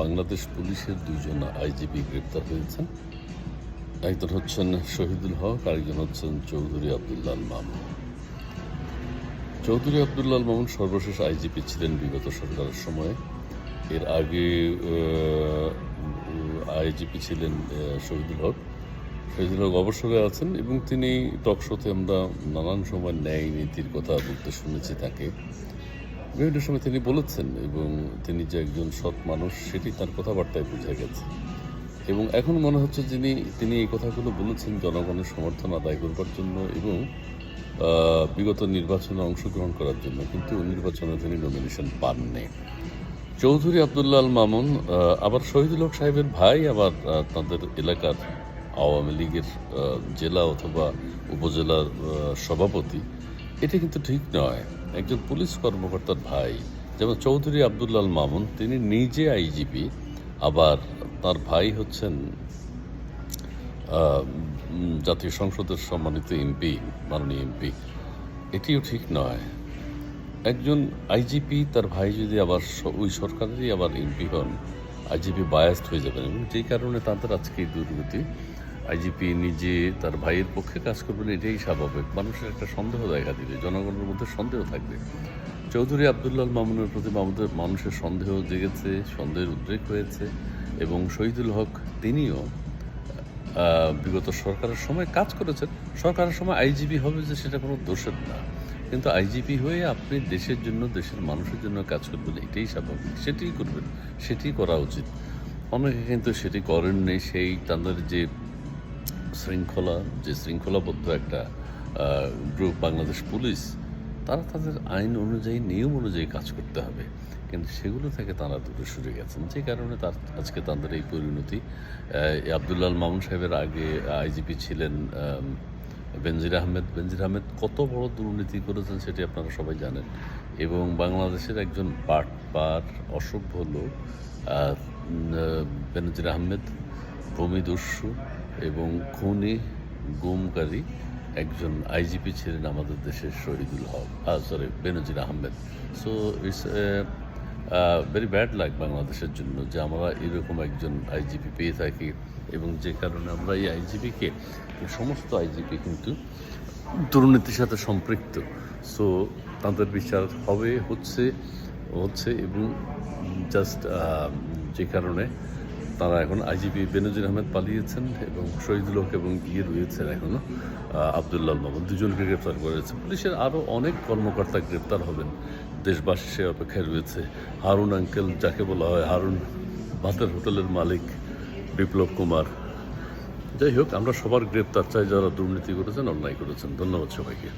বাংলাদেশ পুলিশের দুইজন আইজিপি গ্রেপ্তার হয়েছেন। একজন হচ্ছেন শহীদুল হক, আরেকজন হচ্ছেন চৌধুরী আবদুল্লাল মামুন। চৌধুরী আবদুল্লাল মামুন সর্বশেষ আইজিপি ছিলেন বিগত সরকারের সময়ে। এর আগে আইজিপি ছিলেন শহীদুল হক। শহীদুল হক অবসরে আছেন এবং তিনি টকশোতে আমরা নানান সময় ন্যায় নীতির কথা বলতে শুনেছি তাকে। বিভিন্ন সময় তিনি বলেছেন এবং তিনি যে একজন সৎ মানুষ, সেটি তার কথাবার্তায় বোঝা গেছে। এবং এখন মনে হচ্ছে যিনি, তিনি এই কথাগুলো বলেছেন জনগণের সমর্থন আদায় করবার জন্য এবং বিগত নির্বাচনে অংশগ্রহণ করার জন্য, কিন্তু নির্বাচনে তিনি নমিনেশন পাননি। চৌধুরী আবদুল্লাহ মামুন আবার শহীদুল হক সাহেবের ভাই, আবার তাদের এলাকার আওয়ামী লীগের জেলা অথবা উপজেলার সভাপতি। এটা কিন্তু ঠিক নয়। একজন পুলিশ কর্মকর্তার ভাই, যেমন চৌধুরী আবদুল্লাহ আল মামুন, তিনি নিজে আইজিপি, আবার তার ভাই হচ্ছেন জাতীয় সংসদের সম্মানিত এমপি, মাননীয় এমপি। এটিও ঠিক নয়। একজন আইজিপি, তার ভাই যদি আবার ওই সরকারেরই আবার এমপি হন, আইজিপি বায়াস্ট হয়ে যাবেন। এবং যেই কারণে তাদের আজকে এই দুর্গতি আইজিপি নিজে তার ভাইয়ের পক্ষে কাজ করবেন, এটাই স্বাভাবিক। মানুষের একটা সন্দেহ দেখা দিবে, জনগণের মধ্যে সন্দেহ থাকবে। চৌধুরী আবদুল্লাল মামুনের প্রতি আমাদের মানুষের সন্দেহ জেগেছে, সন্দেহের উদ্রেক হয়েছে এবং শহীদুল হক তিনিও বিগত সরকারের সময় কাজ করেছেন। সরকারের সময় আইজিপি হবে যে সেটা কোনো দোষের না। কিন্তু আইজিপি হয়ে আপনি দেশের জন্য, দেশের মানুষের জন্য কাজ করবেন, এটাই স্বাভাবিক। সেটিই করবেন সেটি করা উচিত। অনেকে কিন্তু সেটি করেননি, সেই তাদের যে শৃঙ্খলা, যে শৃঙ্খলাবদ্ধ একটা গ্রুপ বাংলাদেশ পুলিশ, তারা তাদের আইন অনুযায়ী, নিয়ম অনুযায়ী কাজ করতে হবে। কিন্তু সেগুলো থেকে তারা দূরে সরে গেছেন। যে কারণে তার, আজকে তাদের এই পরিণতি আবদুল্লাল মামুন সাহেবের আগে আইজিপি ছিলেন বেনজির আহমেদ। বেনজির আহমেদ কত বড় দুর্নীতি করেছেন সেটি আপনারা সবাই জানেন। এবং বাংলাদেশের একজন বাটপার, অসভ্য লোক বেনজির আহমেদ ভূমিদস্যু এবং খুনি, গুমকারী একজন আইজিপি ছিলেন আমাদের দেশের Shahidul Haque sorry Benazir Ahmed. So it's very bad লাগ বাংলাদেশের জন্য যে আমরা এরকম একজন আইজিপি পেয়ে থাকি এবং যে কারণে আমরা এই আইজিপিকে, সমস্ত আইজিপি কিন্তু দুর্নীতির সাথে সম্পৃক্ত। সো তাদের বিচার হবে, হচ্ছে হচ্ছে এবং জাস্ট যে কারণে তারা এখন আইজিপি বেনজির আহমেদ পালিয়েছেন এবং শহীদুল এবং ইয়ে রয়েছেন এখনও আবদুল্লাহ মামুন দুজনকে গ্রেপ্তার করেছে। পুলিশের আরও অনেক কর্মকর্তা গ্রেপ্তার হবেন। দেশবাসী সে অপেক্ষায় রয়েছে। হারুন আঙ্কেল, যাকে বলা হয় হারুন ভাতের হোটেলের মালিক বিপ্লব কুমার। যাই হোক, আমরা সবার গ্রেপ্তার চাই, যারা দুর্নীতি করেছেন, অন্যায় করেছেন। ধন্যবাদ সবাইকে।